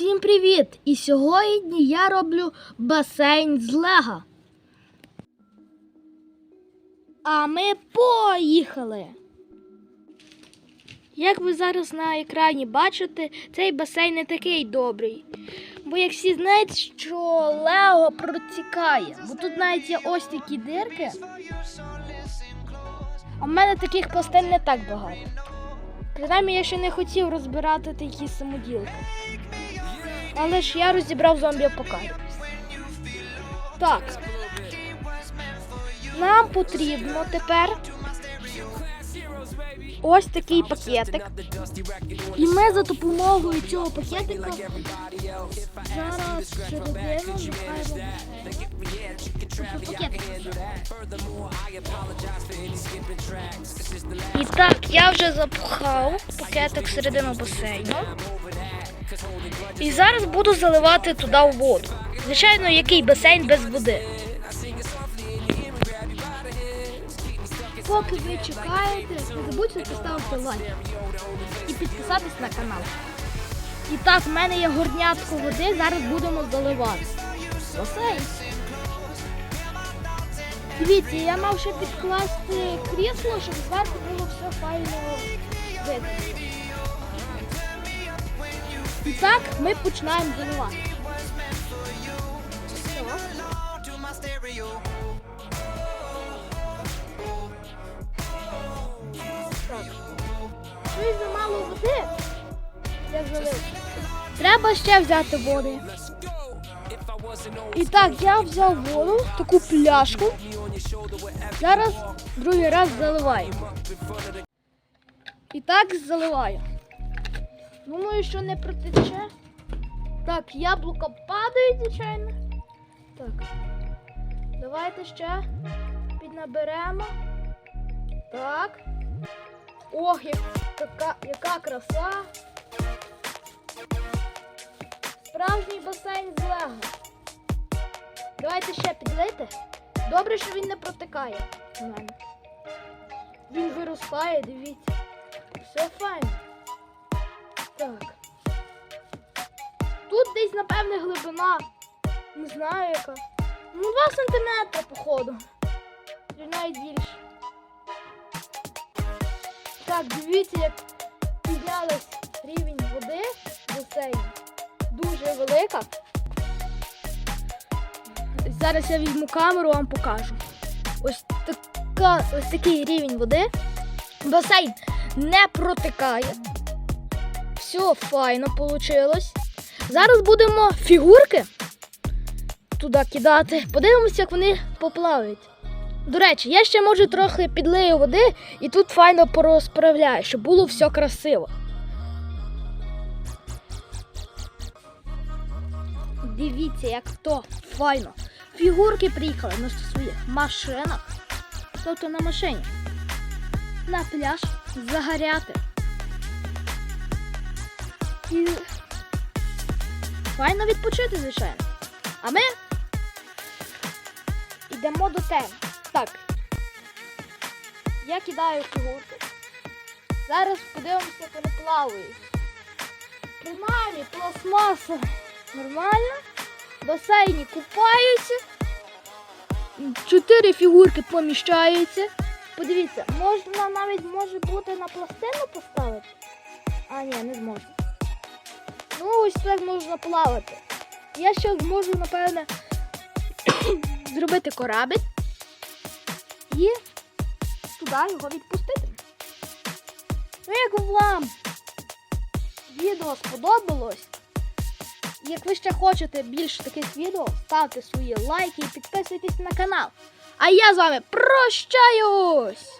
Всім привіт! І сьогодні я роблю басейн з лего. А ми поїхали. Як ви зараз на екрані бачите, цей басейн не такий добрий. Бо як всі знають, що Лего протікає. Бо тут навіть є ось такі дирки. А в мене таких пластин не так багато. Принаймні я ще не хотів розбирати такі самоділки. Але ж я розібрав зомбі апокаліпс. Так. Нам потрібно тепер ось такий пакетик. І ми за допомогою цього пакетика зараз середину. І так, я вже запхав пакетик всередину басейну. І зараз буду заливати туди воду. Звичайно, який басейн без води. Поки ви чекаєте, не забудьте поставити лайк і підписатись на канал. І так, в мене є горнятко води, зараз будемо заливати. Басейн. Дивіться, я мав ще підкласти крісло, щоб зверху було все файно видно. І так ми починаємо заливати. Щось замало води. Я залив. Треба ще взяти води. І так, я взяв воду, таку пляшку. Зараз другий раз заливаю. І так заливаю. Думаю, що не протече. Так, яблука падають, звичайно. Так. Давайте ще піднаберемо. Так. Ох, яка, яка краса. Справжній басейн з лего. Давайте ще підлити. Добре, що він не протикає у мене. Він виростає, дивіться. Все файно. Так. Тут десь, напевне, глибина. Не знаю яка. Ну, 2 сантиметри, походу. Чи навіть більше. Так, дивіться, як піднялась рівень води в басейні. Дуже велика. Зараз я візьму камеру, вам покажу. Ось така, ось такий рівень води. Басейн не протикає. Все файно вийшло. Зараз будемо фігурки туди кидати. Подивимося, як вони поплавають. До речі, я ще може трохи підлию води і тут файно порозправляю, щоб було все красиво. Дивіться, як то файно. Фігурки приїхали на своїх машинах. Тобто на машині. На пляж загоряти. І файно відпочити, звичайно. А ми йдемо до теми. Так. Я кидаю фігурки. Зараз подивимося, як вони плавають. Принаймні, пластмаса нормально. Басейні купаються. Чотири фігурки поміщаються. Подивіться, можна навіть може бути на пластину поставити. А, ні, не зможна. Ось так можна плавати. Я ще зможу, напевне, зробити корабель і туди його відпустити. Ну, як вам відео сподобалось, як ви ще хочете більше таких відео, ставте свої лайки і підписуйтесь на канал. А я з вами прощаюсь!